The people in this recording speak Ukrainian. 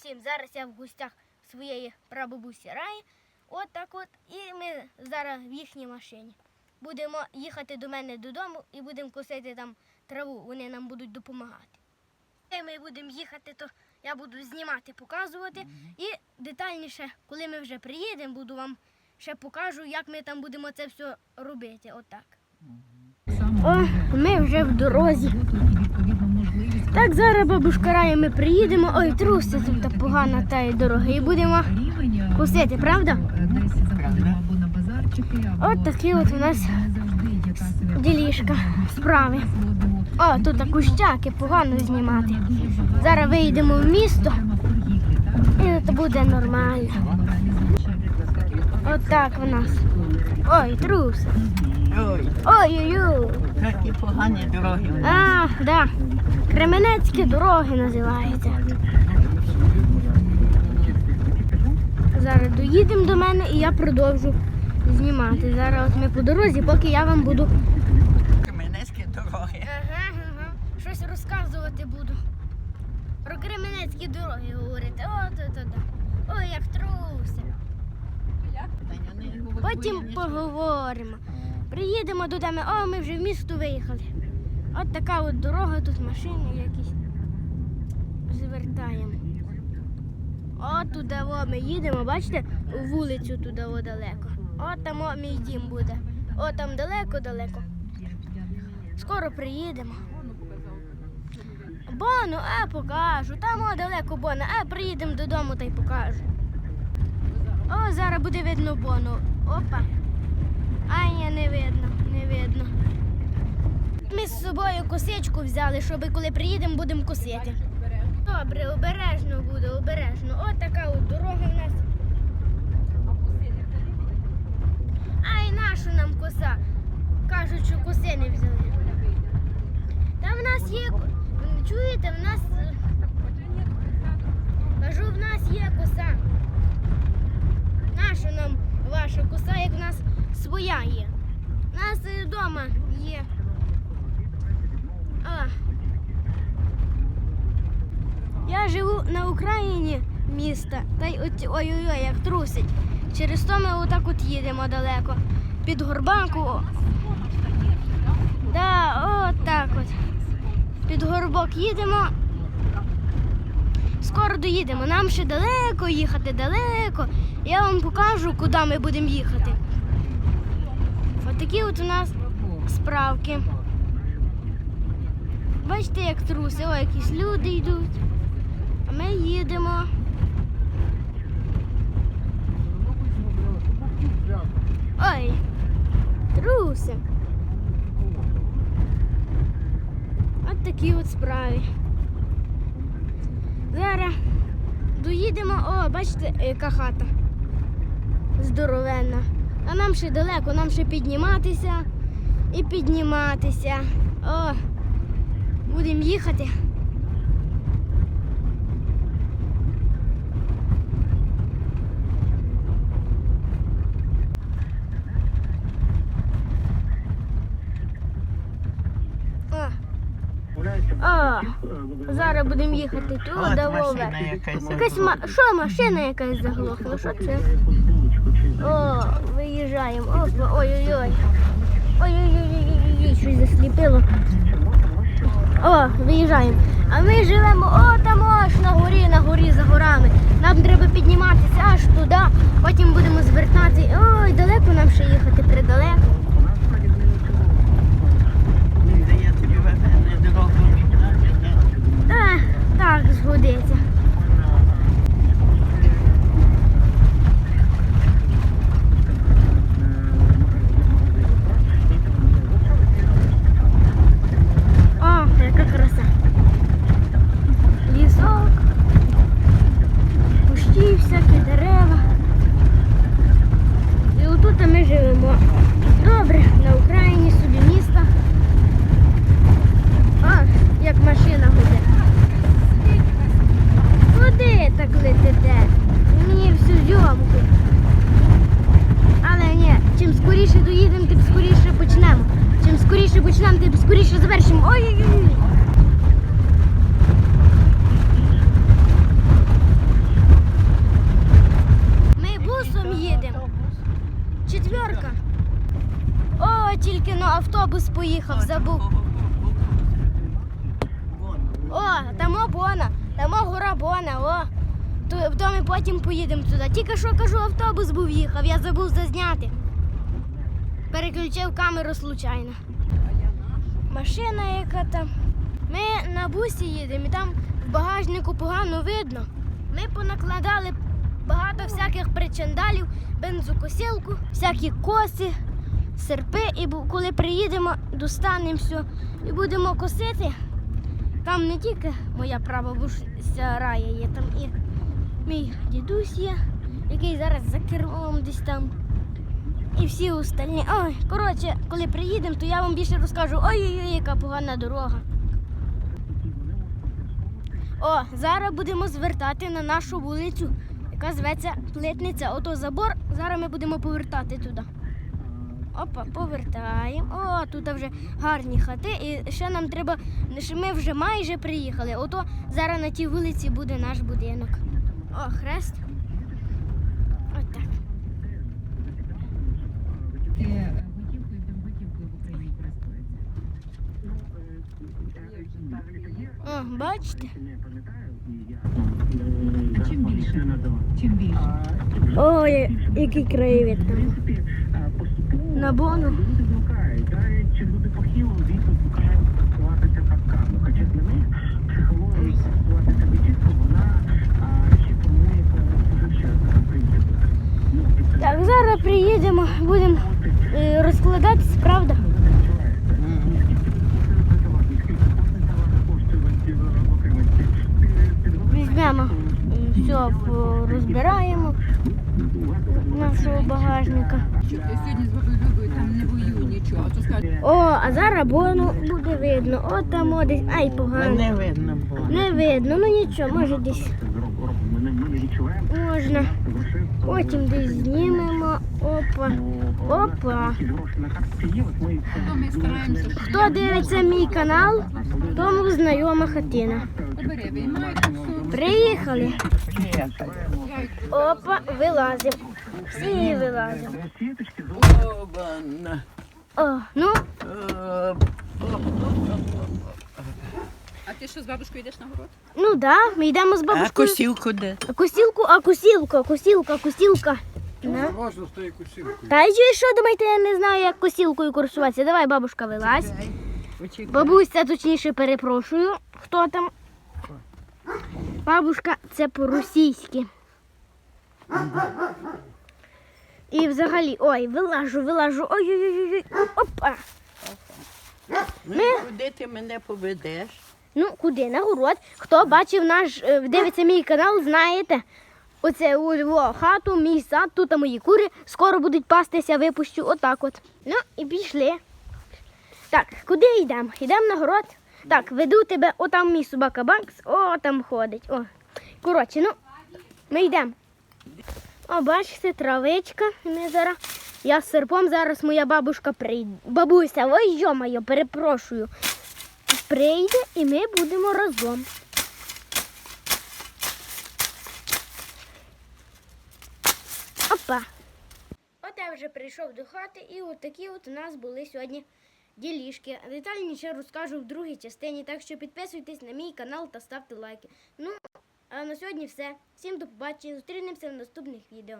всім! Зараз я в гостях своєї прабабусі Раї. От так от. І ми зараз в їхній машині. Будемо їхати до мене додому і будемо косити там траву. Вони нам будуть допомагати. Коли ми будемо їхати, то я буду знімати, показувати. І детальніше, коли ми вже приїдемо, буду вам ще покажу, як ми там будемо це все робити. Отак. О, ми вже в дорозі. Так, зараз бабушка Рая, ми приїдемо. Ой, труси тут погана та дорога. І будемо косити, правда? От такі от у нас ділішка, справи. О, тут кущаки погано знімати. Зараз вийдемо в місто і це буде нормально. От так в нас. Ой, труси. Ой, Ой-ой-ой. такі погані дороги. А, да. Кременецькі дороги називаються. Зараз доїдемо до мене і я продовжу знімати. Зараз ми по дорозі, поки я вам буду Кременецькі дороги. ага, ага, щось розказувати буду. Про кременецькі дороги говорити. О, то, то, да. Ой, як труся. Потім поговоримо. Приїдемо до тебе. О, ми вже в місто виїхали. От така от дорога, тут машини якісь. Звертаємо. От туди о, ми їдемо, бачите, у вулицю туди о, далеко. От там о, мій дім буде. О, там далеко-далеко. Скоро приїдемо. Бону, а покажу. Там о, далеко Бону. А приїдемо додому та й покажу. О, зараз буде видно Бону. Опа. А, ні, не видно, не видно. Ми з собою косичку взяли, щоб коли приїдемо, будемо косити. Добре, обережно буде, обережно. От така от дорога в нас. Ай, нашу нам коса. Кажуть, що коси не взяли. Та в нас є. Чуєте, в нас. е, Кажу, в нас є коса. Наша нам ваша коса, як в нас своя є. У нас вдома є. А. Я живу на Україні міста. Та й ой-ой-ой, як трусить. Через то ми отак от їдемо далеко. Під горбанку. Да, от так от. Під горбок їдемо. Скоро доїдемо. Нам ще далеко їхати, далеко. Я вам покажу, куди ми будемо їхати. Ось такі от у нас справки. Бачите, як труси, о, якісь люди йдуть. А ми їдемо. Ой, труси. От такі от справи. Зараз доїдемо, о, бачите, яка хата здоровенна. А нам ще далеко, нам ще підніматися і підніматися. О, будемо їхати. О, о, зараз будемо їхати туди, машина Вове. Якась ма... Що, машина якась заглохла? Що це? О, виїжджаємо. Ой-ой-ой. Ой-ой-ой, щось засліпило. О, виїжджаємо. А ми живемо о, там аж на горі, на горі за горами. Нам треба підніматися аж туди, потім будемо звертатися. Ой, далеко нам ще їхати, придалеко. Так, згодиться. нам ти скоріше завершимо. Ой-ой-ой. Ми бусом їдемо. Четверка. О, тільки на автобус поїхав, забув. О, там обона, там гора Бона, о. То ми потім поїдемо туди. Тільки що кажу, автобус був їхав, я забув зазняти. Переключив камеру случайно. Машина яка там. Ми на бусі їдемо і там в багажнику погано видно. Ми понакладали багато всяких причандалів, бензокосілку, всякі коси, серпи. І коли приїдемо, достанемо все і будемо косити. Там не тільки моя прабабуся Рая є, там і мій дідусь є, який зараз за кермом десь там. І всі остальні. Ой, коротше, коли приїдемо, то я вам більше розкажу. Ой-ой-ой, яка погана дорога. О, зараз будемо звертати на нашу вулицю, яка зветься Плитниця. Ото забор. Зараз ми будемо повертати туди. Опа, повертаємо. О, тут вже гарні хати. І ще нам треба, ми вже майже приїхали. Ото зараз на тій вулиці буде наш будинок. О, хрест. Отак. Ти е, готівкою та готівкою в Україні користується. О, бачите? Чим більше? Чим більше? Ой, який краєвид там. На бону. Люди і чи люди похило, звісно, звикають користуватися парками. Хоча для них психологія користуватися бічівкою, вона ще формується дуже. Ну, Так, зараз приїдемо, будемо е, розкладатись, правда? Візьмемо все, розбираємо нашого багажника. Що сьогодні з бабою там не воює нічого, а то скажуть, О, а зараз бону буде видно. От там о, десь. Ай, погано. Не видно було. Не видно, ну нічого, може десь можна. Потім десь знімемо. Опа. Опа. Хто дивиться мій канал, тому знайома хатина. Приїхали. Опа, вилазимо. Всі вилазимо. О, ну, А ти що з бабушкою йдеш на город? ну да, ми йдемо з А бабушкою. косівку де? Косілку, а косілка, косілка, косілка. З тією кусілкою. Та й що думаєте, я не знаю, як косілкою користуватися. Давай, бабушка, вилазь. Бабуся, точніше, перепрошую. Хто там? Бабушка, це по-російськи. І взагалі, ой, вилажу, вилажу. Ой-ой-ой. Опа. Ну, куди ти мене поведеш? Ну, куди? На город. Хто бачив наш, е, дивиться мій канал, знаєте. Оце о, хату, мій сад, тут мої кури. Скоро будуть пастися, випущу. Отак от. Ну і пішли. Так, куди йдемо? Йдемо на город. Так, веду тебе, отам мій собака Банкс, о, там ходить. О. Коротше, ну, ми йдемо. О, бачите, травичка. Ми зараз. Я з серпом, зараз моя бабушка прийде. Бабуся, ой, йо-моє, перепрошую прийде і ми будемо разом. Опа. От я вже прийшов до хати, і от такі от у нас були сьогодні ділішки. Детальніше розкажу в другій частині, так що підписуйтесь на мій канал та ставте лайки. Ну, а на сьогодні все. Всім до побачення. Зустрінемося в наступних відео.